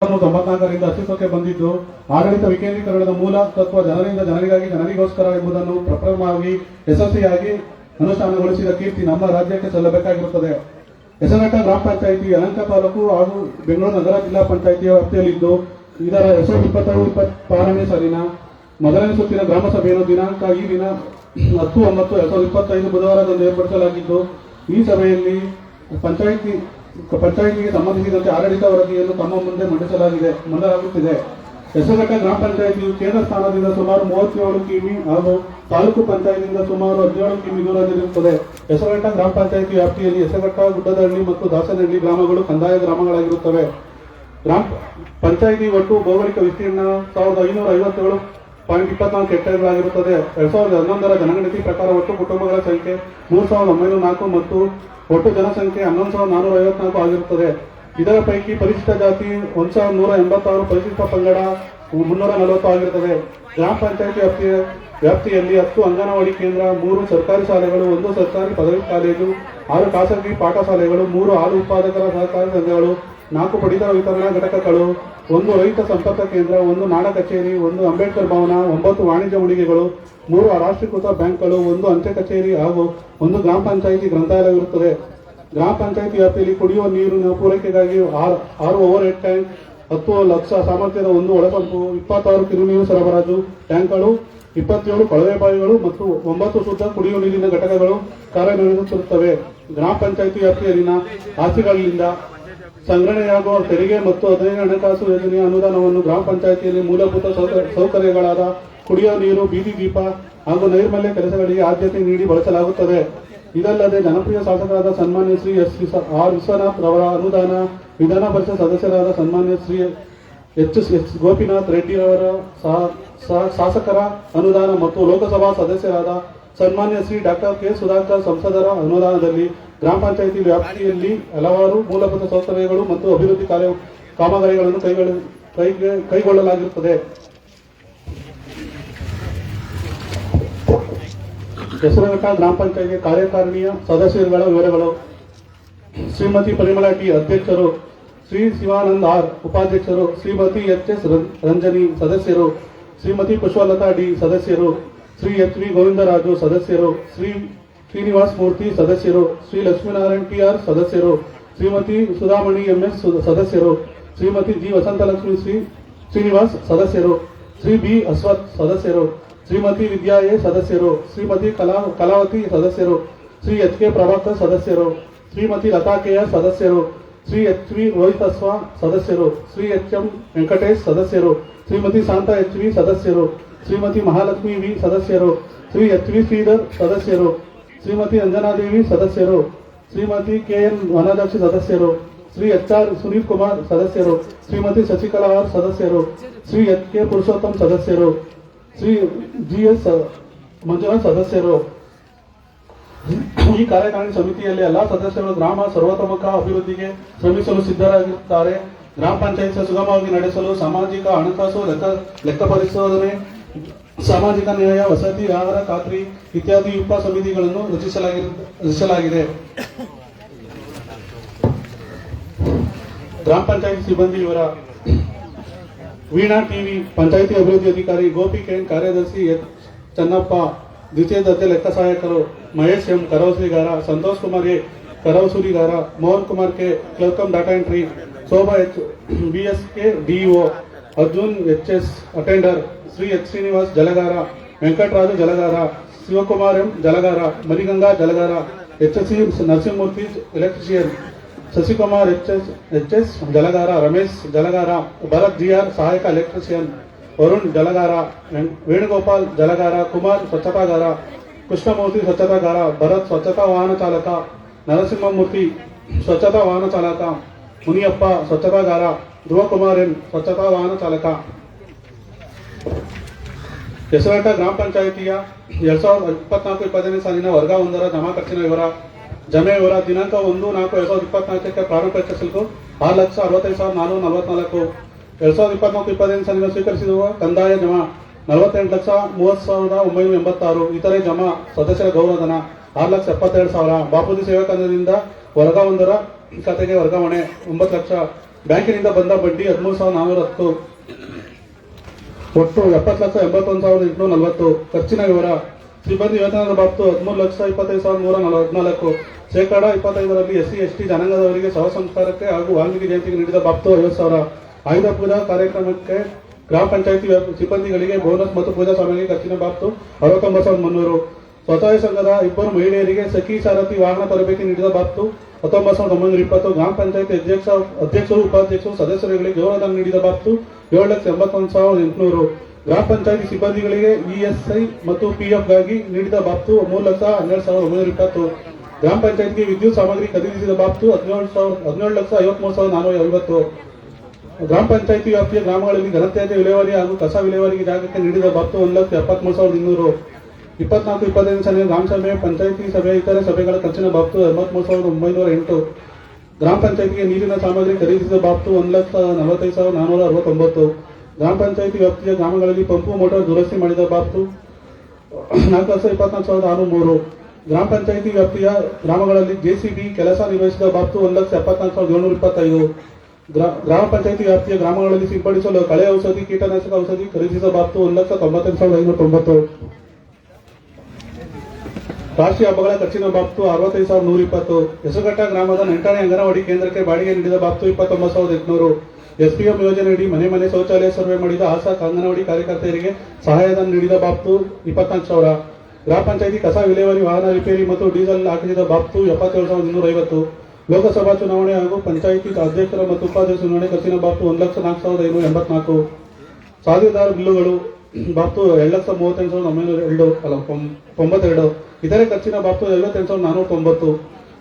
ತೊಂಬತ್ನಾಲ್ಕರಿಂದ ಅಸ್ತಿತ್ವಕ್ಕೆ ಬಂದಿದ್ದು, ಆಡಳಿತ ವಿಕೇಂದ್ರೀಕರಣದ ಮೂಲ ತತ್ವ ಜನರಿಂದ ಜನರಿಗಾಗಿ ಜನರಿಗೋಸ್ಕರ ಎಂಬುದನ್ನು ಪ್ರಪ್ರಮವಾಗಿ ಯಶಸ್ವಿಯಾಗಿ ಅನುಷ್ಠಾನಗೊಳಿಸಿದ ಕೀರ್ತಿ ನಮ್ಮ ರಾಜ್ಯಕ್ಕೆ ಸಲ್ಲಬೇಕಾಗಿರುತ್ತದೆ ಹೆಸರಘಟ್ಟ ಗ್ರಾಮ ಪಂಚಾಯಿತಿ ಅಲಂಕ ತಾಲೂಕು ಹಾಗೂ ಬೆಂಗಳೂರು ನಗರ ಜಿಲ್ಲಾ ಪಂಚಾಯಿತಿಯ ವ್ಯಾಪ್ತಿಯಲ್ಲಿದ್ದು, ಇದರ ಹೆಸರು ಇಪ್ಪತ್ತೈದು ಇಪ್ಪತ್ತಾರನೇ ಸಾಲಿನ ಮೊದಲನೇ ಸುತ್ತಿನ ಗ್ರಾಮ ಸಭೆಯನ್ನು ದಿನಾಂಕ ಈ ದಿನ ಹತ್ತು ಒಂಬತ್ತು ಎರಡ್ ಸಾವಿರದ ಇಪ್ಪತ್ತೈದು ಬುಧವಾರದಂದು ಏರ್ಪಡಿಸಲಾಗಿದ್ದು, ಈ ಸಭೆಯಲ್ಲಿ ಪಂಚಾಯಿತಿ ಪಂಚಾಯಿತಿಗೆ ಸಂಬಂಧಿಸಿದಂತೆ ಆಡಳಿತ ವರದಿಯನ್ನು ತಮ್ಮ ಮುಂದೆ ಮಂಡಿಸಲಾಗಿದೆ, ಮಂಡಲಾಗುತ್ತಿದೆ. ಹೆಸರಘಟ್ಟ ಗ್ರಾಮ ಪಂಚಾಯಿತಿಯು ಕೇಂದ್ರ ಸ್ಥಾನದಿಂದ ಸುಮಾರು ಮೂವತ್ತೇಳು ಕಿಮಿ ಹಾಗೂ ತಾಲೂಕು ಪಂಚಾಯತಿಯಿಂದ ಸುಮಾರು ಹದಿನೇಳು ಕಿಮಿ ದೂರದಲ್ಲಿರುತ್ತದೆ ಹೆಸರಘಟ್ಟ ಗ್ರಾಮ ಪಂಚಾಯಿತಿ ವ್ಯಾಪ್ತಿಯಲ್ಲಿ ಹೆಸರಘಟ್ಟ ಗುಡ್ಡದಹಳ್ಳಿ ಮತ್ತು ದಾಸನಹಳ್ಳಿ ಗ್ರಾಮಗಳು ಕಂದಾಯ ಗ್ರಾಮಗಳಾಗಿರುತ್ತವೆ. ಗ್ರಾಮ ಪಂಚಾಯಿತಿ ಒಟ್ಟು ಭೌಗೋಳಿಕ ವಿಸ್ತೀರ್ಣ ಸಾವಿರದ ಐನೂರ ಐವತ್ತೇಳು ಪಾಯಿಂಟ್ ಇಪ್ಪತ್ನಾಲ್ಕು ಹೆಕ್ಟೇರ್ಗಳಾಗಿರುತ್ತದೆ ಎರಡ್ ಸಾವಿರದ ಹನ್ನೊಂದರ ಜನಗಣತಿ ಪ್ರಕಾರ ಒಟ್ಟು ಕುಟುಂಬಗಳ ಸಂಖ್ಯೆ ಮೂರು ಸಾವಿರದ ಒಂಬೈನೂರ ನಾಲ್ಕು ಮತ್ತು ಒಟ್ಟು ಜನಸಂಖ್ಯೆ ಹನ್ನೊಂದು ಸಾವಿರದ ನಾನೂರ ಐವತ್ನಾಲ್ಕು ಆಗಿರುತ್ತದೆ. ಇದರ ಪೈಕಿ ಪರಿಶಿಷ್ಟ ಜಾತಿ ಒಂದು ಸಾವಿರದ ನೂರ ಎಂಬತ್ತಾರು ಪರಿಶಿಷ್ಟ ಪಂಗಡ ಮುನ್ನೂರ ನಲವತ್ತು ಆಗಿರುತ್ತದೆ. ಗ್ರಾಮ ಪಂಚಾಯಿತಿ ವ್ಯಾಪ್ತಿಯ, ವ್ಯಾಪ್ತಿಯಲ್ಲಿ ಹತ್ತು ಅಂಗನವಾಡಿ ಕೇಂದ್ರ, ಮೂರು ಸರ್ಕಾರಿ ಶಾಲೆಗಳು, ಒಂದು ಸರ್ಕಾರಿ ಪದವಿ ಕಾಲೇಜು, ಆರು ಖಾಸಗಿ ಪಾಠಶಾಲೆಗಳು ಮೂರು ಹಾಲು ಉತ್ಪಾದಕರ ಸಹಕಾರಿ ಸಂಘಗಳು ನಾಲ್ಕು ಪಡಿತರ ವಿತರಣಾ ಘಟಕಗಳು, ಒಂದು ರೈತ ಸಂಪರ್ಕ ಕೇಂದ್ರ, ಒಂದು ನಾಡ ಕಚೇರಿ, ಒಂದು ಅಂಬೇಡ್ಕರ್ ಭವನ, ಒಂಬತ್ತು ವಾಣಿಜ್ಯ ಮಳಿಗೆಗಳು ಮೂರು ರಾಷ್ಟ್ರೀಕೃತ ಬ್ಯಾಂಕ್ಗಳು, ಒಂದು ಅಂಚೆ ಕಚೇರಿ ಹಾಗೂ ಒಂದು ಗ್ರಾಮ ಪಂಚಾಯಿತಿ ಗ್ರಂಥಾಲಯವಿರುತ್ತದೆ. ಗ್ರಾಮ ಪಂಚಾಯಿತಿ ವ್ಯಾಪ್ತಿಯಲ್ಲಿ ಕುಡಿಯುವ ನೀರಿನ ಪೂರೈಕೆಗಾಗಿ ಆರು ಓವರ್ ಹೆಡ್ ಟ್ಯಾಂಕ್ ಹತ್ತು ಲಕ್ಷ ಸಾಮರ್ಥ್ಯದ ಒಂದು ಒಳಪಂಪು, ಇಪ್ಪತ್ತಾರು ಕಿರುನೀರು ಸರಬರಾಜು ಟ್ಯಾಂಕ್ಗಳು, ಇಪ್ಪತ್ತೇಳು ಕೊಳವೆ ಬಾವಿಗಳು ಮತ್ತು ಒಂಬತ್ತು ಶುದ್ಧ ಕುಡಿಯುವ ನೀರಿನ ಘಟಕಗಳು ಕಾರ್ಯನಿರ್ವಹಿಸುತ್ತವೆ. ಗ್ರಾಮ ಪಂಚಾಯಿತಿ ವ್ಯಾಪ್ತಿಯಲ್ಲಿನ ಆಸ್ತಿಗಳಿಂದ ಸಂಗ್ರಹಣೆಯಾಗುವ ತೆರಿಗೆ ಮತ್ತು ಹದಿನೈದು ಹಣಕಾಸು ಯೋಜನೆಯ ಅನುದಾನವನ್ನು ಗ್ರಾಮ ಪಂಚಾಯಿತಿಯಲ್ಲಿ ಮೂಲಭೂತ ಸೌಕ- ಸೌಕರ್ಯಗಳಾದ ಕುಡಿಯುವ ನೀರು, ಬೀದಿ ದೀಪ ಹಾಗೂ ನೈರ್ಮಲ್ಯ ಕೆಲಸಗಳಿಗೆ ಆದ್ಯತೆ ನೀಡಿ ಬಳಸಲಾಗುತ್ತದೆ. ಇದಲ್ಲದೆ ಜನಪ್ರಿಯ ಶಾಸಕರಾದ ಸನ್ಮಾನ್ಯ ಶ್ರೀ ಎಸ್ ಆರ್ ವಿಶ್ವನಾಥ್ ರವರ ಅನುದಾನ, ವಿಧಾನ ಪರಿಷತ್ ಸದಸ್ಯರಾದ ಸನ್ಮಾನ್ಯ ಶ್ರೀ ಎಚ್ ಎಸ್ ಗೋಪಿನಾಥ್ ರೆಡ್ಡಿ ಅವರ ಶಾಸಕರ ಅನುದಾನ ಮತ್ತು ಲೋಕಸಭಾ ಸದಸ್ಯರಾದ ಸನ್ಮಾನ್ಯ ಶ್ರೀ ಡಾಕ್ಟರ್ ಕೆ ಸುಧಾಕರ್ ಸಂಸದರ ಅನುದಾನದಲ್ಲಿ ಗ್ರಾಮ ಪಂಚಾಯಿತಿ ವ್ಯಾಪ್ತಿಯಲ್ಲಿ ಹಲವಾರು ಮೂಲಭೂತ ಸೌಕರ್ಯಗಳು ಮತ್ತು ಅಭಿವೃದ್ಧಿ ಕಾರ್ಯ ಕಾಮಗಾರಿಗಳನ್ನು ಕೈಗೊಳ್ಳ, ಕೈಗೆ- ಕೈಗೊಳ್ಳಲಾಗಿರುತ್ತದೆ. ಹೆಸರಘಟ್ಟ ಗ್ರಾಮ ಪಂಚಾಯಿತಿ ಕಾರ್ಯಕಾರಿಣಿಯ ಸದಸ್ಯರುಗಳ ವಿವರಗಳು. ಶ್ರೀಮತಿ ಪರಿಮಳ ಟಿ ಅಧ್ಯಕ್ಷರು, ಶ್ರೀ ಶಿವಾನಂದ ಆರ್ ಉಪಾಧ್ಯಕ್ಷರು, ಶ್ರೀಮತಿ ಎಚ್ ಎಸ್ ರಂಜನಿ ಸದಸ್ಯರು, ಶ್ರೀಮತಿ ಪುಷ್ಪಲತಾ ಡಿ ಸದಸ್ಯರು ಶ್ರೀ ಎಚ್ ವಿ ಗೋವಿಂದರಾಜು ಸದಸ್ಯರು, ಶ್ರೀ ಶ್ರೀನಿವಾಸ್ ಮೂರ್ತಿ ಸದಸ್ಯರು, ಶ್ರೀ ಲಕ್ಷ್ಮೀನಾರಾಯಣ್ ಟಿ ಆರ್ ಸದಸ್ಯರು, ಶ್ರೀಮತಿ ಸುಧಾಮಣಿ ಎಂಎಸ್ ಸದಸ್ಯರು, ಶ್ರೀಮತಿ ಜಿ. ವಸಂತಲಕ್ಷ್ಮಿ ಶ್ರೀ ಶ್ರೀನಿವಾಸ್ ಸದಸ್ಯರು, ಶ್ರೀ ಬಿ. ಅಶ್ವಥ್ ಸದಸ್ಯರು, ಶ್ರೀಮತಿ ವಿದ್ಯಾ ಎ. ಸದಸ್ಯರು, ಶ್ರೀಮತಿ ಕಲಾ, ಕಲಾವತಿ ಸದಸ್ಯರು, ಶ್ರೀ ಎಚ್. ಕೆ. ಪ್ರಭಾಕರ್ ಸದಸ್ಯರು, ಶ್ರೀಮತಿ ಲತಾ ಕೆ. ಆರ್ ಸದಸ್ಯರು, ಶ್ರೀ ಎಚ್ ವಿ ರೋಹಿತಸ್ವ ಸದಸ್ಯರು, ಶ್ರೀ ಎಚ್. ಎಂ. ವೆಂಕಟೇಶ್ ಸದಸ್ಯರು, ಶ್ರೀಮತಿ ಶಾಂತಾ ಎಚ್ ವಿ ಸದಸ್ಯರು ಶ್ರೀಮತಿ ಮಹಾಲಕ್ಷ್ಮಿ ವಿ ಸದಸ್ಯರು, ಶ್ರೀ ಎಚ್ ವಿ ಶ್ರೀಧರ್ ಸದಸ್ಯರು, ಶ್ರೀಮತಿ ಅಂಜನಾದೇವಿ ಸದಸ್ಯರು, ಶ್ರೀಮತಿ ಕೆ ಎನ್ ವನಜಾಕ್ಷಿ ಸದಸ್ಯರು, ಶ್ರೀ ಎಚ್ ಆರ್ ಸುನೀಲ್ ಕುಮಾರ್ ಸದಸ್ಯರು, ಶ್ರೀಮತಿ ಶಶಿಕಲಾ ಸದಸ್ಯರು, ಶ್ರೀ ಎಚ್ ಕೆ ಪುರುಷೋತ್ತಮ್ ಸದಸ್ಯರು, ಶ್ರೀ ಜಿ ಎಸ್ ಮಂಜುನಾಥ್ ಸದಸ್ಯರು. ಈ ಕಾರ್ಯಕಾರಿಣಿ ಸಮಿತಿಯಲ್ಲಿ ಎಲ್ಲಾ ಸದಸ್ಯರು ಗ್ರಾಮ ಸರ್ವತೋಮುಖ ಅಭಿವೃದ್ಧಿಗೆ ಶ್ರಮಿಸಲು ಸಿದ್ಧರಾಗಿರುತ್ತಾರೆ. ಗ್ರಾಮ ಪಂಚಾಯತ್ ಸುಗಮವಾಗಿ ನಡೆಸಲು ಸಾಮಾಜಿಕ ಹಣಕಾಸು ಲೆಕ್ಕ ಲೆಕ್ಕ ಪರಿಶೋಧನೆ ಸಾಮಾಜಿಕ ನ್ಯಾಯ, ವಸತಿ ಆಹಾರ ಖಾತ್ರಿ ಇತ್ಯಾದಿ ಉಪ ಸಮಿತಿಗಳನ್ನು ರಚಿಸಲಾಗಿ, ರಚಿಸಲಾಗಿದೆ. ಗ್ರಾಮ ಪಂಚಾಯತ್ ಸಿಬ್ಬಂದಿ ಇವರ ವೀಣಾ ಟಿವಿ ಪಂಚಾಯಿತಿ ಅಭಿವೃದ್ಧಿ ಅಧಿಕಾರಿ ಗೋಪಿ ಕೆನ್ ಕಾರ್ಯದರ್ಶಿ ಎಚ್ ಚನ್ನಪ್ಪ, ದ್ವಿತೀಯ ದರ್ಜೆ ಲೆಕ್ಕ ಸಹಾಯಕರು ಮಹೇಶ್ ಎಂ ಕರವಸೂರಿಗಾರ, Santosh Kumar A ಕರವಸೂರಿಗಾರ, Mohan Kumar K clerk cum data entry, Shobha H B S K DEO Arjun H S attender Shri H Srinivas जलगार वेंकटराज जलगार शिवकुमार जलगार Mariganga जलगार H C Narasimurthy electrician Shashikumar H S जलगार Ramesh जलगार भरत जीआर सहायक electrician Varun जलगार वेणुगोपाल जलगार कुमार स्वच्छतागार कृष्णमूर्ति स्वच्छतागार भरत स्वच्छता वाहन चालक नरसिंहमूर्ति स्वच्छता वाहन चालक मुनियप स्वच्छतागार एम स्वच्छता वाहन चालका ಹೆಸರಾಟ ಗ್ರಾಮ ಪಂಚಾಯಿತಿಯ ಎರಡ್ ಸಾವಿರದ ಇಪ್ಪತ್ನಾಲ್ಕು ಇಪ್ಪತ್ತೈದನೇ ಸಾಲಿನ ವರ್ಗ ಒಂದರ ಜಮಾ ಖರ್ಚಿನ ವಿವರ. ಜಮೆ ವಿವರ ದಿನಾಂಕ ಒಂದು ನಾಲ್ಕು ಎರಡ್ ಸಾವಿರದ ಇಪ್ಪತ್ನಾಲ್ಕಕ್ಕೆ ಪ್ರಾರಂಭ ಶುಲ್ಕ ಆರು ಲಕ್ಷ ಅರವತ್ತೈದು ಸಾವಿರದ ನಾನ್ನೂರ ನಲವತ್ನಾಲ್ಕು. ಎರಡ್ ಸಾವಿರದ ಇಪ್ಪತ್ನಾಲ್ಕು ಇಪ್ಪತ್ತೈದು ಸಾಲಿನ ಸ್ವೀಕರಿಸಿರುವ ಕಂದಾಯ ಜಮಾ ನಲವತ್ತೆಂಟು ಲಕ್ಷ ಮೂವತ್ತು ಸಾವಿರದ ಒಂಬೈನೂರ ಎಂಬತ್ತಾರು. ಇತರೆ ಜಮಾ ಸದಸ್ಯರ ಗೌರವಧನ ಆರು ಲಕ್ಷ ಎಪ್ಪತ್ತೆರಡು ಸಾವಿರ. ಬಾಪೂಜಿ ಸೇವಾ ಕೇಂದ್ರದಿಂದ ವರ್ಗ ಒಂದರ ಖಾತೆಗೆ ವರ್ಗಾವಣೆ ಒಂಬತ್ತು ಲಕ್ಷ. ಬ್ಯಾಂಕಿನಿಂದ ಬಂದ ಬಡ್ಡಿ ಹದಿಮೂರು ಸಾವಿರದ ನಾನ್ನೂರ ಹತ್ತು. ಒಟ್ಟು ಎಪ್ಪತ್ತು ಲಕ್ಷ ಎಂಬತ್ತೊಂದು ಸಾವಿರದ ಎಂಟುನೂರ ನಲವತ್ತು ಖರ್ಚಿನ ವಿವರ ಸಿಬ್ಬಂದಿ ವೇತನದ ಬಾಬ್ತು ಹದಿಮೂರು ಲಕ್ಷ ಇಪ್ಪತ್ತೈದು ಸಾವಿರದ ನೂರ ನಲ ಹದಿನಾಲ್ಕು ಶೇಕಡ ಇಪ್ಪತ್ತೈದರಲ್ಲಿ ಎಸ್ ಸಿ ಎಸ್ ಟಿ ಜನಾಂಗದವರಿಗೆ ಶವ ಸಂಸ್ಕಾರಕ್ಕೆ ಹಾಗೂ ವಾಲ್ಮೀಕಿ ಜಯಂತಿಗೆ ನೀಡಿದ ಬಾಬ್ತು ಐವತ್ತು ಸಾವಿರ. ಆಯುಧ ಪೂಜಾ ಕಾರ್ಯಕ್ರಮಕ್ಕೆ ಗ್ರಾಮ ಪಂಚಾಯಿತಿ ಸಿಬ್ಬಂದಿಗಳಿಗೆ ಬೋನಸ್ ಮತ್ತು ಪೂಜಾ ಸಾಮಗ್ರಿ ಖರ್ಚಿನ ಬಾಬ್ತು ಅರವತ್ತೊಂಬತ್ತು ಸಾವಿರದ ಮುನ್ನೂರು. ಸ್ವಸಹಾಯ ಸಂಘದ ಇಬ್ಬರು ಮಹಿಳೆಯರಿಗೆ ಸಖಿ ಸಾರಥಿ ವಾಹನ ತರಬೇತಿ ನೀಡಿದ ಬಾಬ್ತು ಹತ್ತೊಂಬತ್ತು ಸಾವಿರದ ಒಂಬೈನೂರ ಇಪ್ಪತ್ತು ಗ್ರಾಮ ಪಂಚಾಯತ್ ಅಧ್ಯಕ್ಷ, ಅಧ್ಯಕ್ಷರು, ಉಪಾಧ್ಯಕ್ಷರು, ಸದಸ್ಯರುಗಳಿಗೆ ಗೌರವಧನ ನೀಡಿದ ಬಾಬ್ತು ಏಳು ಲಕ್ಷ ಎಂಬತ್ತೊಂದು ಸಾವಿರದ ಎಂಟುನೂರು. ಗ್ರಾಮ ಪಂಚಾಯತಿ ಸಿಬ್ಬಂದಿಗಳಿಗೆ ಇಎಸ್ಐ ಮತ್ತು ಪಿಎಫ್ಗಾಗಿ ನೀಡಿದ ಬಾಬ್ತು ಮೂರು ಲಕ್ಷ ಹನ್ನೆರಡು ಸಾವಿರದ ಒಂಬೈನೂರ ಇಪ್ಪತ್ತು. ಗ್ರಾಮ ಪಂಚಾಯತ್ಗೆ ವಿದ್ಯುತ್ ಸಾಮಗ್ರಿ ಖರೀದಿಸಿದ ಬಾಬ್ತು ಹದಿನೇಳು ಸಾವಿರದ ಹದಿನೇಳು ಲಕ್ಷ ಐವತ್ಮೂರು ಸಾವಿರದ ನಾನ್ನೂರ ಐವತ್ತು. ಗ್ರಾಮ ಪಂಚಾಯತಿ ವ್ಯಾಪ್ತಿಯ ಗ್ರಾಮಗಳಲ್ಲಿ ಘನತ್ಯಾಜ್ಯ ವಿಲೇವಾರಿ ಹಾಗೂ ಕಸ ವಿಲೇವಾರಿಗೆ ಜಾಗಕ್ಕೆ ನೀಡಿದ ಬಾಬ್ತು ಒಂದು ಲಕ್ಷ ಎಪ್ಪತ್ಮೂರು ಸಾವಿರದ ಇನ್ನೂರು. ಇಪ್ಪತ್ನಾಲ್ಕು, ಇಪ್ಪತ್ತೈದು ಸಲ ಗ್ರಾಮ ಸಭೆ, ಪಂಚಾಯತಿ ಸಭೆ, ಇತರ ಸಭೆಗಳ ಖರ್ಚಿನ ಬಾಬ್ತು ಎಂಬತ್ಮೂರು ಸಾವಿರದ ಒಂಬೈನೂರ ಎಂಟು. ಗ್ರಾಮ ಪಂಚಾಯತಿಗೆ ನೀರಿನ ಸಾಮಗ್ರಿ ಖರೀದಿಸಿದ ಬಾಬ್ತು ಒಂದು ಲಕ್ಷ ನಲವತ್ತೈದು ಸಾವಿರದ ನಾನ್ನೂರ ಅರವತ್ತೊಂಬತ್ತು. ಗ್ರಾಮ ಪಂಚಾಯತಿ ವ್ಯಾಪ್ತಿಯ ಗ್ರಾಮಗಳಲ್ಲಿ ಪಂಪು ಮೋಟಾರ್ ದುರಸ್ತಿ ಮಾಡಿದ ಬಾಬ್ತು ನಾಲ್ಕು ಲಕ್ಷ ಇಪ್ಪತ್ನಾಲ್ಕು ಸಾವಿರದ ಆರು ಮೂರು ಗ್ರಾಮ ಪಂಚಾಯತಿ ವ್ಯಾಪ್ತಿಯ ಗ್ರಾಮಗಳಲ್ಲಿ ಜೆಸಿಬಿ ಕೆಲಸ ನಿರ್ವಹಿಸಿದ ಬಾಬ್ತು ಒಂದು ಲಕ್ಷ ಎಪ್ಪತ್ನಾಲ್ಕು ಸಾವಿರದ ಏಳ್ನೂರ ಇಪ್ಪತ್ತೈದು. ಗ್ರಾ- ಗ್ರಾಮ ಪಂಚಾಯತಿ ವ್ಯಾಪ್ತಿಯ ಗ್ರಾಮಗಳಲ್ಲಿ ಸಿಂಪಡಿಸಲು ಕಳೆ ಔಷಧಿ, ಕೀಟನಾಶಕ ಔಷಧಿ ಖರೀದಿಸಿದ ಬಾಬ್ತು ಒಂದು ಲಕ್ಷ ತೊಂಬತ್ತೆಂಟು ಸಾವಿರದ ಐನೂರ ತೊಂಬತ್ತು. ರಾಷ್ಟ್ರೀಯ ಹಬ್ಬಗಳ ಖರ್ಚಿನ ಬಾಬ್ತು ಅರವತ್ತೈದು ಸಾವಿರದ ನೂರ ಇಪ್ಪತ್ತು ಹೆಸರುಘಟ್ಟ ಗ್ರಾಮದ ನೆಂಟಣೆ ಅಂಗನವಾಡಿ ಕೇಂದ್ರಕ್ಕೆ ಬಾಡಿಗೆ ನೀಡಿದ ಬಾಬ್ತು ಇಪ್ಪತ್ತೊಂಬತ್ತು ಸಾವಿರದ ಎಂಟುನೂರು. ಎಸ್ಪಿಎಂ ಯೋಜನೆಯಡಿ ಮನೆ ಮನೆ ಶೌಚಾಲಯ ಸರ್ವೆ ಮಾಡಿದ ಆಸಾ ಅಂಗನವಾಡಿ ಕಾರ್ಯಕರ್ತೆಯರಿಗೆ ಸಹಾಯಧನ ನೀಡಿದ ಬಾಬ್ತು ಇಪ್ಪತ್ನಾಲ್ಕು ಸಾವಿರ. ಗ್ರಾಮ ಪಂಚಾಯಿತಿ ಕಸ ವಿಲೇವಾರಿ ವಾಹನ ರಿಪೇರಿ ಮತ್ತು ಡೀಸೆಲ್ ಹಾಕಿಸಿದ ಬಾಬ್ತು ಎಪ್ಪತ್ತೇಳು ಸಾವಿರದ ಇನ್ನೂರ ಐವತ್ತು. ಲೋಕಸಭಾ ಚುನಾವಣೆ ಹಾಗೂ ಪಂಚಾಯಿತಿ ಅಧ್ಯಕ್ಷರ ಮತ್ತು ಉಪಾಧ್ಯಕ್ಷ ಚುನಾವಣೆ ಖರ್ಚಿನ ಬಾಬ್ತು ಒಂದು ಲಕ್ಷ ನಾಲ್ಕು ಸಾವಿರದ ಐನೂರ ಎಂಬತ್ನಾಲ್ಕು. ಸಾವಿರದಾರು ಬಿಲ್ಲುಗಳು ಬಾಬ್ತು ಲಕ್ಷ ಮೂವತ್ತೆಂಟು ಸಾವಿರದ ಒಂಬೈನೂರ ಎರಡು, ಅಲ್ಲ ತೊಂಬತ್ತೆರಡು ಇತರೆ ಖರ್ಚಿನ ಬಾಬ್ತು ಐವತ್ತೆಂಟು ಸಾವಿರದ ನಾನ್ನೂರ ತೊಂಬತ್ತು.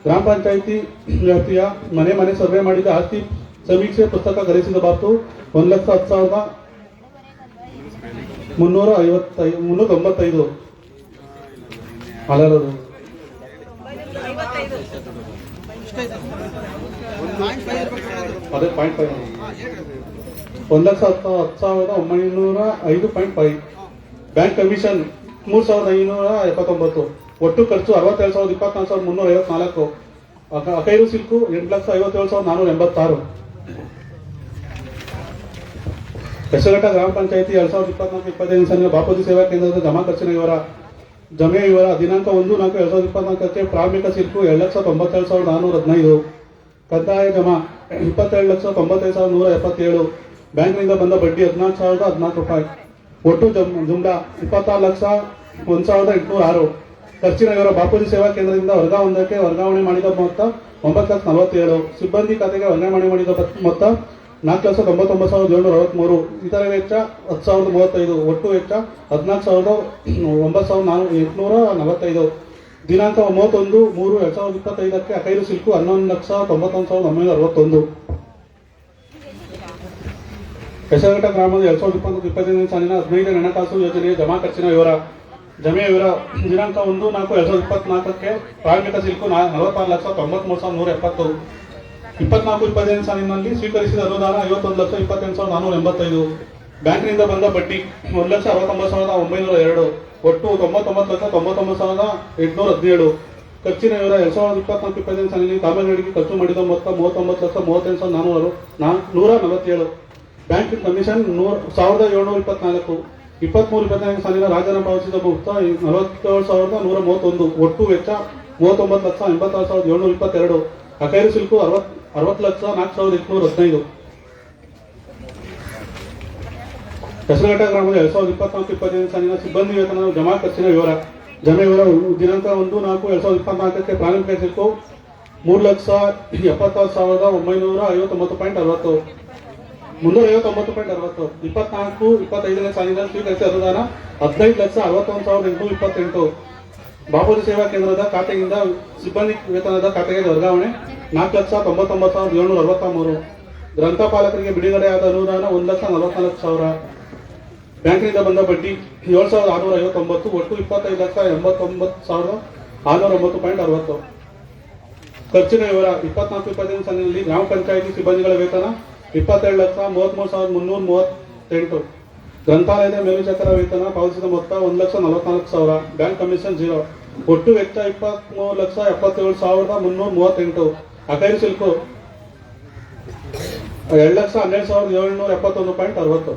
ಗ್ರಾಮ ಪಂಚಾಯಿತಿ ವ್ಯಾಪ್ತಿಯ ಮನೆ ಮನೆ ಸರ್ವೆ ಮಾಡಿದ ಆಸ್ತಿ ಸಮೀಕ್ಷೆ ಪುಸ್ತಕ ಖರೀದಿಸಿದ ಬಾಬ್ತು ಒಂದು ಲಕ್ಷ ಹತ್ತು ಸಾವಿರದ ಮುನ್ನೂರ ಐವತ್ತೈದು ಮುನ್ನೂರ ತೊಂಬತ್ತೈದು. ಅಲ್ಲದು ಅದೇ. ಪಾಯಿಂಟ್ ಫೈವ್ ಒಂದು ಲಕ್ಷ ಹತ್ತು ಹತ್ತು ಸಾವಿರದ ಒಂಬೈನೂರ ಐದು ಪಾಯಿಂಟ್ ಫೈವ್. ಬ್ಯಾಂಕ್ ಕಮಿಷನ್ ಮೂರು ಸಾವಿರದ ಐನೂರ ಎಪ್ಪತ್ತೊಂಬತ್ತು. ಒಟ್ಟು ಖರ್ಚು ಅರವತ್ತೇಳು ಸಾವಿರದ ಇಪ್ಪತ್ನಾಲ್ಕು ಸಾವಿರದ ಮುನ್ನೂರ ಐವತ್ನಾಲ್ಕು. ಅಕ- ಅಕೈರು ಸಿಲ್ಕು ಎಂಟು ಲಕ್ಷ ಐವತ್ತೇಳು ಸಾವಿರದ ನಾನ್ನೂರ ಎಂಬತ್ತಾರು. ಹೆಸರುಘಟ್ಟ ಗ್ರಾಮ ಪಂಚಾಯತಿ ಎರಡ್ ಸಾವಿರದ ಇಪ್ಪತ್ನಾಲ್ಕು ಇಪ್ಪತ್ತೈದು ಸಾಲಿನ ಬಾಪೂಜಿ ಸೇವಾ ಕೇಂದ್ರದ ಜಮಾ ಖರ್ಚಿನ ವಿವರ. ಜಮೆ ವಿವರ, ದಿನಾಂಕ ಒಂದು ನಾಲ್ಕು ಎರಡ್ ಸಾವಿರದ ಇಪ್ಪತ್ನಾಲ್ಕಕ್ಕೆ ಪ್ರಾಥಮಿಕ ಸಿಲ್ಕು ಎರಡು ಲಕ್ಷ ತೊಂಬತ್ತೆರಡು ಸಾವಿರದ ನಾನ್ನೂರ ಹದಿನೈದು. ಕಡ್ಡಾಯ ಜಮಾ ಇಪ್ಪತ್ತೆರಡು ಲಕ್ಷ ತೊಂಬತ್ತೈದು ಸಾವಿರದ ನೂರ ಎಪ್ಪತ್ತೇಳು. ಬ್ಯಾಂಕ್ನಿಂದ ಬಂದ ಬಡ್ಡಿ ಹದಿನಾಲ್ಕು ಸಾವಿರದ ಹದಿನಾಲ್ಕು ರೂಪಾಯಿ. ಒಟ್ಟು ಜಮ್, ಜುಮ್ಲಾ ಇಪ್ಪತ್ತಾರು ಲಕ್ಷ, ಒಂದ್ ಸಾವಿರದ ಎಂಟುನೂರ ಆರು. ಖರ್ಚಿನಗರ ಬಾಪೂಜಿ ಸೇವಾ ಕೇಂದ್ರದಿಂದ ವರ್ಗಾವಣೆಗೆ ವರ್ಗಾವಣೆ ಮಾಡಿದ ಮೊತ್ತ ಒಂಬತ್ತು ಲಕ್ಷ ನಲವತ್ತೇಳು. ಸಿಬ್ಬಂದಿ ಖಾತೆಗೆ ವರ್ಗಾವಣೆ ಮಾಡಿದ ಮೊತ್ತ ನಾಲ್ಕು ಲಕ್ಷ ತೊಂಬತ್ತೊಂಬತ್ತು ಸಾವಿರದ ಏಳ್ನೂರ ಅರವತ್ಮೂರು. ಇತರೆ ವೆಚ್ಚ ಹತ್ತು ಸಾವಿರದ ಮೂವತ್ತೈದು. ಒಟ್ಟು ವೆಚ್ಚ ಹದಿನಾಲ್ಕು ಸಾವಿರದ ಒಂಬತ್ತು ಸಾವಿರದ ನಾಲ್ಕು, ಎಂಟುನೂರ ನಲವತ್ತೈದು. ದಿನಾಂಕ ಮೂವತ್ತೊಂದು ಮೂರು ಎರಡು ಸಾವಿರದ ಇಪ್ಪತ್ತೈದಕ್ಕೆ ಅಕೈರು ಸಿಲ್ಕು ಹನ್ನೊಂದು ಲಕ್ಷ ತೊಂಬತ್ತೊಂದು ಸಾವಿರದ ಒಂಬೈನೂರ ಅರವತ್ತೊಂದು. ಹೆಸರುಘಟ್ಟ ಗ್ರಾಮದ ಎರಡ್ ಸಾವಿರದ ಇಪ್ಪತ್ತು ಇಪ್ಪತ್ತೈದನೇ ಸಾಲಿನ ಹದಿನೈದನೇ ಹಣಕಾಸು ಯೋಜನೆಯ ಜಮಾ ಖರ್ಚಿನ ವಿವರ. ಜಮೆಯ ವಿವರ, ದಿನಾಂಕ ಒಂದು ನಾಲ್ಕು ಎರಡ್ ಸಾವಿರದ ಇಪ್ಪತ್ನಾಲ್ಕಕ್ಕೆ ಪ್ರಾರಂಭಿಕ ಸಿಲ್ಕು ನಲವತ್ತಾರು ಲಕ್ಷ ತೊಂಬತ್ಮೂರು ಸಾವಿರದ ನೂರ ಎಪ್ಪತ್ತು. ಇಪ್ಪತ್ನಾಲ್ಕು, ಇಪ್ಪತ್ತೈದನೇ ಸಾಲಿನಲ್ಲಿ ಸ್ವೀಕರಿಸಿದ ಅನುದಾನ ಐವತ್ತೊಂದು ಲಕ್ಷ ಇಪ್ಪತ್ತೆಂಟು ಸಾವಿರದ ನಾನೂರ ಎಂಬತ್ತೈದು. ಬ್ಯಾಂಕ್ನಿಂದ ಬಂದ ಬಡ್ಡಿ ಒಂದು ಲಕ್ಷ ಅರವತ್ತೊಂಬತ್ತು ಸಾವಿರದ ಒಂಬೈನೂರ ಎರಡು. ಒಟ್ಟು ತೊಂಬತ್ತೊಂಬತ್ತು ಲಕ್ಷ ತೊಂಬತ್ತೊಂಬತ್ತು ಸಾವಿರದ ಎಂಟುನೂರ ಹದಿನೇಳು. ಖರ್ಚಿನ ವಿವರ ಎರಡ್ ಸಾವಿರದ ಇಪ್ಪತ್ನಾಲ್ಕು ಇಪ್ಪತ್ತೈದು ಸಾಲಿನಲ್ಲಿ ಕಾಮಗಾರಿಗೆ ಖರ್ಚು ಮಾಡಿದ ಮೊತ್ತ ಮೂವತ್ತೊಂಬತ್ತು ಲಕ್ಷ ಮೂವತ್ತೆಂಟು ಸಾವಿರದ ನಾನೂರು ನಾ- ನೂರ ನಲವತ್ತೇಳು. ಬ್ಯಾಂಕ್ ಕಮಿಷನ್ ನೂರ, ಸಾವಿರದ ಏಳ್ನೂರ ಇಪ್ಪತ್ನಾಲ್ಕು, ಇಪ್ಪತ್ಮೂರು ಇಪ್ಪತ್ತೈದು ಸಾಲಿನ ರಾಜನ ಪಾವತಿಸಿದ ಮೊತ್ತ ನಲವತ್ತೇಳು ಸಾವಿರದ ನೂರ ಮೂವತ್ತೊಂದು, ಒಟ್ಟು ವೆಚ್ಚ ಮೂವತ್ತೊಂಬತ್ತು ಲಕ್ಷ ಎಂಬತ್ತಾರು ಸಾವಿರದ ಏಳ್ನೂರ ಇಪ್ಪತ್ತೆರಡು, ಅಕೈರು ಸಿಲ್ಕು ಅರವತ್ ಅರವತ್ತು ಲಕ್ಷ ನಾಲ್ಕು ಸಾವಿರದ ಎಂಟುನೂರ ಹದಿನೈದು. ಹೆಸರುಘಟ್ಟ ಗ್ರಾಮದ ಎರಡ್ ಸಾವಿರದ ಇಪ್ಪತ್ನಾಲ್ಕು, ಇಪ್ಪತ್ತೈದು ಸಾಲಿನ ಸಿಬ್ಬಂದಿ ವೇತನ ಜಮಾ ಖರ್ಚಿನ ವಿವರ. ಜಮೆ ವಿವರ ದಿನಾಂಕ ಒಂದು, ನಾಲ್ಕು, ಎರಡು ಸಾವಿರದ ಇಪ್ಪತ್ನಾಲ್ಕಕ್ಕೆ ಪ್ರಾರಂಭಿಕ ಸಿಲ್ಕು ಮೂರು ಲಕ್ಷ ಎಪ್ಪತ್ತಾರು ಸಾವಿರದ ಒಂಬೈನೂರ ಐವತ್ತೊಂಬತ್ತು ಪಾಯಿಂಟ್ ಅರವತ್ತು. ಮುನ್ನೂರ ಐವತ್ತೊಂಬತ್ತು ಪಾಯಿಂಟ್ ಅರವತ್ತು, ಇಪ್ಪತ್ನಾಲ್ಕು, ಇಪ್ಪತ್ತೈದನೇ ಸಾಲಿನ ಸ್ವೀಕರಿಸಿದ ಅನುದಾನ ಹದಿನೈದು ಲಕ್ಷ ಅರವತ್ತೊಂದು ಸಾವಿರದ ಎಂಟುನೂರ ಇಪ್ಪತ್ತೆಂಟು. ಬಾಪೂಜಿ ಸೇವಾ ಕೇಂದ್ರದ ಖಾತೆಯಿಂದ ಸಿಬ್ಬಂದಿ ವೇತನದ ಖಾತೆಗೆ ವರ್ಗಾವಣೆ ನಾಲ್ಕು ಲಕ್ಷ ತೊಂಬತ್ತೊಂಬತ್ತು ಸಾವಿರದ ಏಳ್ನೂರ ಅರವತ್ತ ಮೂರು ಗ್ರಂಥಪಾಲಕರಿಗೆ ಬಿಡುಗಡೆಯಾದ ಅನುದಾನ ಒಂದು ಲಕ್ಷ ನಲವತ್ನಾಲ್ಕು ಸಾವಿರ. ಬ್ಯಾಂಕಿನಿಂದ ಬಂದ ಬಡ್ಡಿ ಏಳು ಸಾವಿರದ ಆರುನೂರ ಐವತ್ತೊಂಬತ್ತು, ಒಟ್ಟು ಇಪ್ಪತ್ತೈದು ಲಕ್ಷ ಎಂಬತ್ತೊಂಬತ್ತು ಸಾವಿರದ ಆರುನೂರ ಒಂಬತ್ತು ಪಾಯಿಂಟ್ ಅರವತ್ತು. ಖರ್ಚಿನ ವಿವರ ಇಪ್ಪತ್ನಾಲ್ಕು, ಇಪ್ಪತ್ತೈದು ಸಾಲಿನಲ್ಲಿ ಗ್ರಾಮ ಪಂಚಾಯಿತಿ ಸಿಬ್ಬಂದಿಗಳ ವೇತನ ಇಪ್ಪತ್ತೆರಡು ಲಕ್ಷ, ಮೂವತ್ಮೂರು ಸಾವಿರದ ಮುನ್ನೂರ ಮೂವತ್ತೆಂಟು. ಗ್ರಂಥಾಲಯದ ಮೇಲ್ವಿಚಾರಕರ ವೇತನ ಪಾವತಿಸಿದ ಮೊತ್ತ ಒಂದು ಲಕ್ಷ ನಲವತ್ನಾಲ್ಕು ಸಾವಿರ. Bank commission zero. ಒಟ್ಟು ವೆಚ್ಚ ಇಪ್ಪತ್ಮೂರು ಲಕ್ಷ ಎಪ್ಪತ್ತೇಳು ಸಾವಿರದ ಮುನ್ನೂರ ಮೂವತ್ತೆಂಟು. ಅಕೈರು ಸಿಲ್ಕು. ಎರಡು ಲಕ್ಷ ಹನ್ನೆರಡು ಸಾವಿರದ ಏಳ್ನೂರ ಎಪ್ಪತ್ತೊಂದು ಪಾಯಿಂಟ್ ಅರವತ್ತು.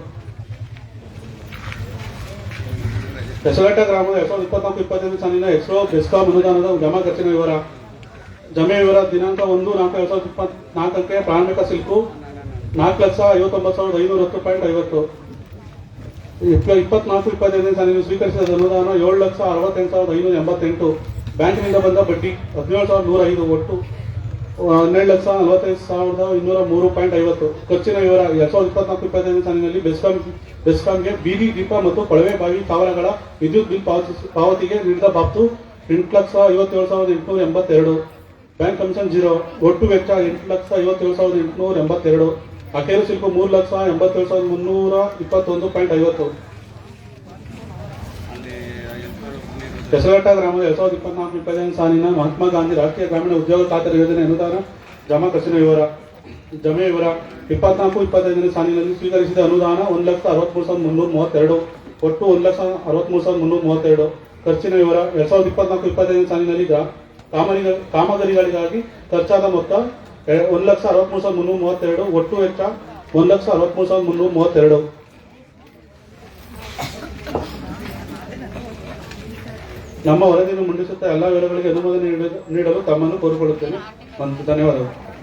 ಹೆಸರಾಟ ಗ್ರಾಮದ ಎರಡ್ ಸಾವಿರದ ಇಪ್ಪತ್ನಾಲ್ಕು ಇಪ್ಪತ್ತೈದು ಸಾಲಿನ ಎಕ್ಸ್ರೋ ಬೆಸ್ಕಾಂ ಅನುದಾನದ ಜಮಾ ಖರ್ಚಿನ ವಿವರ. ಜಮೆ ವಿವರ ದಿನಾಂಕ ಒಂದು ನಾಲ್ಕು ಎರಡ್ ಸಾವಿರದ ಇಪ್ಪತ್ನಾಲ್ಕಕ್ಕೆ ಪ್ರಾರಂಭಿಕ ಸಿಲ್ಕು. ನಾಲ್ಕು ಲಕ್ಷ ಐವತ್ತೊಂಬತ್ತು ಸಾವಿರದ ಐನೂರ ಹತ್ತು ಪಾಯಿಂಟ್ ಐವತ್ತು. ಇಪ್ಪ- ಇಪ್ಪತ್ನಾಲ್ಕು ಇಪ್ಪತ್ತೈದನೇ ಸಾಲಿನ ಸ್ವೀಕರಿಸಿದ ಅನುದಾನ ಏಳು ಲಕ್ಷ ಅರವತ್ತೆಂಟು ಸಾವಿರದ ಐನೂರ ಎಂಬತ್ತೆಂಟು. ಬ್ಯಾಂಕಿನಿಂದ ಬಂದ ಬಡ್ಡಿ ಹದಿನೇಳು ಸಾವಿರದ ನೂರ ಐದು ಒಟ್ಟು ಹನ್ನೆರಡು ಲಕ್ಷ ನಲವತ್ತೈದು ಸಾವಿರದ ಇನ್ನೂರ ಮೂರು ಪಾಯಿಂಟ್ ಐವತ್ತು. ಖರ್ಚಿನ ವಿವರ ಎರಡ್ ಸಾವಿರದ ಇಪ್ಪತ್ನಾಲ್ಕು ಇಪ್ಪತ್ತೈದನೇ ಸಾಲಿನಲ್ಲಿ ಬೆಸ್ಕಾಂ ಬೆಸ್ಕಾಂಗೆ ಬೀದಿ, ದೀಪ ಮತ್ತು ಕೊಳವೆ ಬಾವಿ ಸ್ಥಾವರಗಳ ವಿದ್ಯುತ್ ಬಿಲ್ ಪಾವತಿಸಿ ಪಾವತಿಗೆ ನೀಡಿದ ಬಾಬ್ತು ಎಂಟು ಲಕ್ಷ ಐವತ್ತೇಳು ಸಾವಿರದ ಎಂಟುನೂರ ಎಂಬತ್ತೆರಡು. Bank commission zero. ಒಟ್ಟು ವೆಚ್ಚ ಎಂಟು ಲಕ್ಷ ಐವತ್ತೇಳು ಸಾವಿರದ ಎಂಟುನೂರ ಎಂಬತ್ತೆರಡು. ಅಕೇರು ಶಿಲ್ಪ ಮೂರು ಲಕ್ಷ ಎಂಬತ್ತೇಳು ಸಾವಿರದ ಮುನ್ನೂರ ಇಪ್ಪತ್ತೊಂದು ಪಾಯಿಂಟ್ ಐವತ್ತು. ಹೆಸರಘಟ್ಟ ಗ್ರಾಮದ ಎರಡ್ ಸಾವಿರದ ಇಪ್ಪತ್ನಾಲ್ಕು ಇಪ್ಪತ್ತೈದು ಸಾಲಿನ ಮಹಾತ್ಮ ಗಾಂಧಿ ರಾಷ್ಟ್ರೀಯ ಗ್ರಾಮೀಣ ಉದ್ಯೋಗ ಖಾತರಿ ಯೋಜನೆ ಅನುದಾನ ಜಮಾ ಖರ್ಚಿನ ವಿವರ. ಜಮೆ ವಿವರ. ಇಪ್ಪತ್ನಾಲ್ಕು ಇಪ್ಪತ್ತೈದನೇ ಸಾಲಿನಲ್ಲಿ ಸ್ವೀಕರಿಸಿದ ಅನುದಾನ ಒಂದು ಲಕ್ಷ ಅರವತ್ಮೂರು ಸಾವಿರದ ಮುನ್ನೂರ ಮೂವತ್ತೆರಡು. ಒಟ್ಟು ಒಂದು ಲಕ್ಷ ಅರವತ್ಮೂರು ಸಾವಿರದ ಮುನ್ನೂರ ಮೂವತ್ತೆರಡು. ಖರ್ಚಿನ ವಿವರ. ಎರಡ್ ಸಾವಿರದ ಇಪ್ಪತ್ನಾಲ್ಕು ಇಪ್ಪತ್ತೈದನೇ ಸಾಲಿನಲ್ಲಿ ಗ್ರಾ- ಕಾಮಗಾರಿಗಳಿಗಾಗಿ ಖರ್ಚಾದ ಮೊತ್ತ ಒಂದು ಲಕ್ಷ ಅರವತ್ಮೂರು ಸಾವಿರದ ಮುನ್ನೂರ ಮೂವತ್ತೆರಡು, ಒಟ್ಟು ವೆಚ್ಚ ಒಂದು ಲಕ್ಷ ಅರವತ್ಮೂರು ಸಾವಿರದ ಮುನ್ನೂರ ಮೂವತ್ತೆರಡು. ನಮ್ಮ ವರದಿಯನ್ನು ಮಂಡಿಸುತ್ತಾ ಎಲ್ಲಾ ವಿವರಗಳಿಗೆ ಅನುಮೋದನೆ ನೀಡಲು- ತಮ್ಮನ್ನು ಕೋರಿಕೊಳ್ಳುತ್ತೇನೆ. ಧನ್ಯವಾದಗಳು.